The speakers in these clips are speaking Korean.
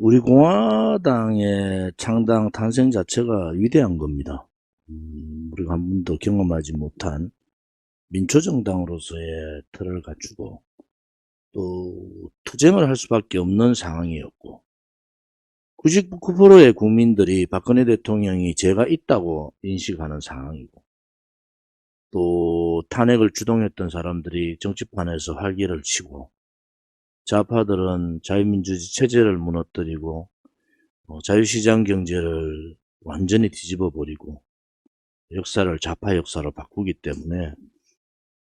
우리 공화당의 창당 탄생 자체가 위대한 겁니다. 음, 우리가 한 번도 경험하지 못한 민초정당으로서의 틀을 갖추고 또 투쟁을 할 수밖에 없는 상황이었고 99%의 국민들이 박근혜 대통령이 죄가 있다고 인식하는 상황이고 또 탄핵을 주동했던 사람들이 정치판에서 활기를 치고 좌파들은 자유민주주의 체제를 무너뜨리고 어, 자유시장 경제를 완전히 뒤집어 버리고 역사를 좌파 역사로 바꾸기 때문에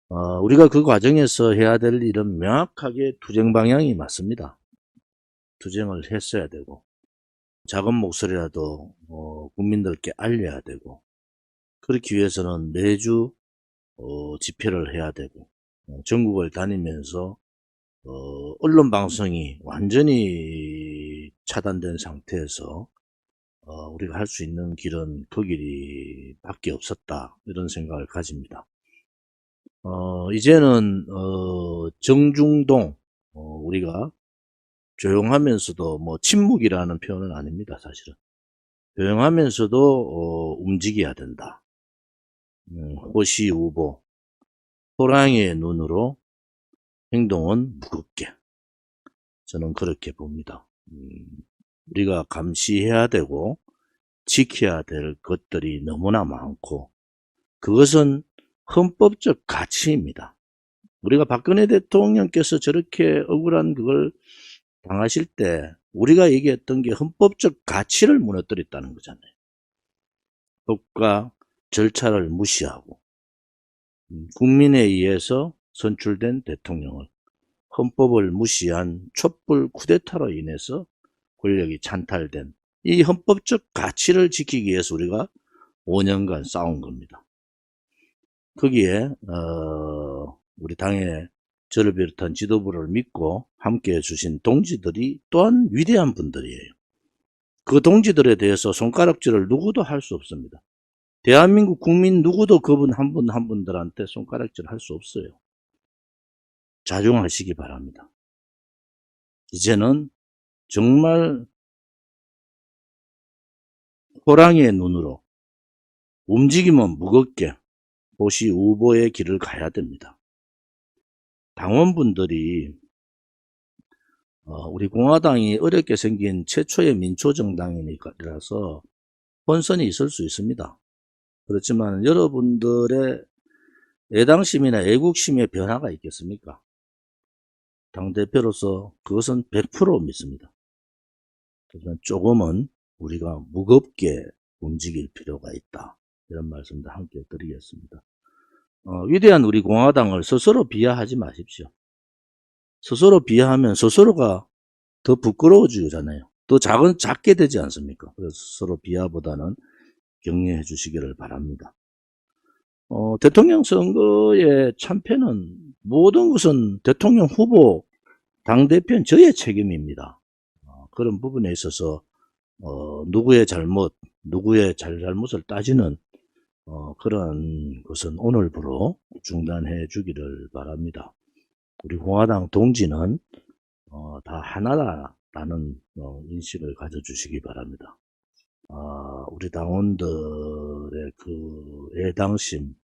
어, 우리가 그 과정에서 해야 될 일은 명확하게 투쟁 방향이 맞습니다. 투쟁을 했어야 되고 작은 목소리라도 어, 국민들께 알려야 되고 그렇기 위해서는 매주 어, 집회를 해야 되고 어, 전국을 다니면서 어, 언론 방송이 완전히 차단된 상태에서 어, 우리가 할 수 있는 길은 그 길이밖에 없었다 이런 생각을 가집니다. 어, 이제는 어, 정중동 어, 우리가 조용하면서도 뭐 침묵이라는 표현은 아닙니다 사실은 조용하면서도 어, 움직여야 된다. 음, 호시 우보 호랑이의 눈으로 행동은 무겁게 저는 그렇게 봅니다. 음, 우리가 감시해야 되고 지켜야 될 것들이 너무나 많고 그것은 헌법적 가치입니다. 우리가 박근혜 대통령께서 저렇게 억울한 그걸 당하실 때 우리가 얘기했던 게 헌법적 가치를 무너뜨렸다는 거잖아요. 법과 절차를 무시하고 음, 국민에 의해서 선출된 대통령을 헌법을 무시한 촛불 쿠데타로 인해서 권력이 찬탈된 이 헌법적 가치를 지키기 위해서 우리가 5년간 싸운 겁니다. 거기에 어, 우리 당의 저를 비롯한 지도부를 믿고 함께 해 주신 동지들이 또한 위대한 분들이에요. 그 동지들에 대해서 손가락질을 누구도 할 수 없습니다. 대한민국 국민 누구도 그분 한 분한 분들한테 손가락질 할 수 없어요. 자중하시기 바랍니다. 이제는 정말 호랑이의 눈으로 움직이면 무겁게 보시 우보의 길을 가야 됩니다. 당원분들이 어, 우리 공화당이 어렵게 생긴 최초의 민초정당이라서 혼선이 있을 수 있습니다. 그렇지만 여러분들의 애당심이나 애국심의 변화가 있겠습니까? 당대표로서 그것은 100% 믿습니다. 하지만 조금은 우리가 무겁게 움직일 필요가 있다. 이런 말씀도 함께 드리겠습니다. 어, 위대한 우리 공화당을 스스로 비하하지 마십시오. 스스로 비하하면 스스로가 더 부끄러워지잖아요. 더 작은, 작게 되지 않습니까? 그래서 스스로 비하보다는 격려해 주시기를 바랍니다. 어, 대통령 선거의 참패는 모든 것은 대통령 후보, 당대표는 저의 책임입니다. 어, 그런 부분에 있어서 어, 누구의 잘못, 누구의 잘잘못을 따지는 어, 그런 것은 오늘부로 중단해 주기를 바랍니다. 우리 공화당 동지는 어, 다 하나다라는 어, 인식을 가져주시기 바랍니다. 아, 우리 당원들의 그 애당심, 어,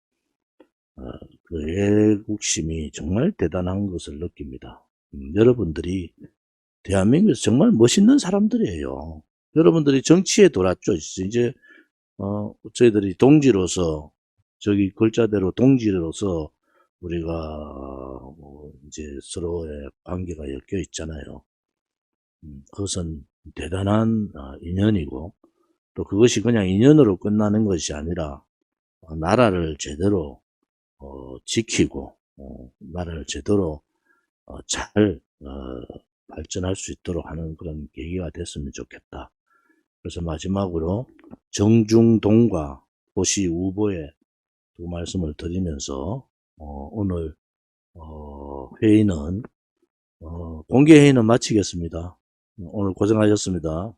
그 애국심이 정말 대단한 것을 느낍니다. 음, 여러분들이 대한민국에서 정말 멋있는 사람들이에요. 여러분들이 정치에 돌았죠. 이제 어, 저희들이 동지로서 저기 글자대로 동지로서 우리가 뭐 이제 서로의 관계가 엮여 있잖아요. 음, 그것은 대단한 어, 인연이고 또 그것이 그냥 인연으로 끝나는 것이 아니라 어, 나라를 제대로 어, 지키고 어, 나라를 제대로 어, 잘 어, 발전할 수 있도록 하는 그런 계기가 됐으면 좋겠다. 그래서 마지막으로 정중동과 호시 우보의 두 말씀을 드리면서 어, 오늘 어, 회의는 어, 공개 회의는 마치겠습니다. 오늘 고생하셨습니다.